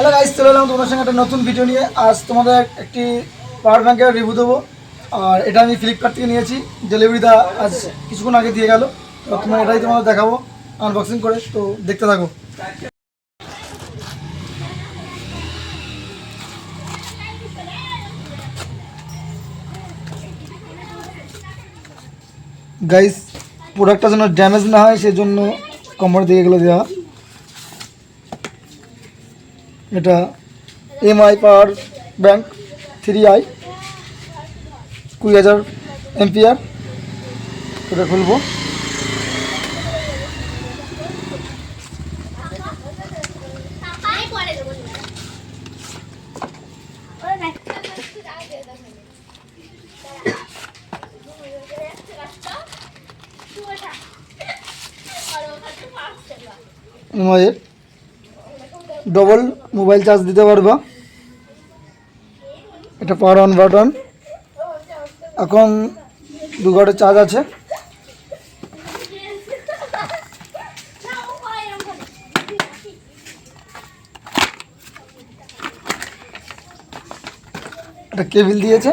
Hello guys চলে এলাম তোমাদের সঙ্গে একটা নতুন ভিডিও নিয়ে। আজ তোমাদের একটি পাওয়ার ব্যাঙ্কের রিভিউ দেবো। আর এটা আমি ফ্লিপকার্ট থেকে নিয়েছি। ডেলিভারিটা আজ কিছুক্ষণ আগে দিয়ে গেল। তো তোমার এটাই তোমাদের দেখাবো। আনবক্সিং করে, তো দেখতে থাকো। গাইস প্রোডাক্টটা যেন ড্যামেজ না হয়, সেজন্য কোম্পানি থেকে এগুলো দেওয়া। এটা MI power bank three I কুড়ি হাজার এমপিআর এটা খুলবো। এমআইয়ের ডবল মোবাইল চার্জ দিতে পারবা। এটা পাওয়ার অন বাটন এখন দু ঘণ্টা চার্জ আছে। এটা কেবিল দিয়েছে।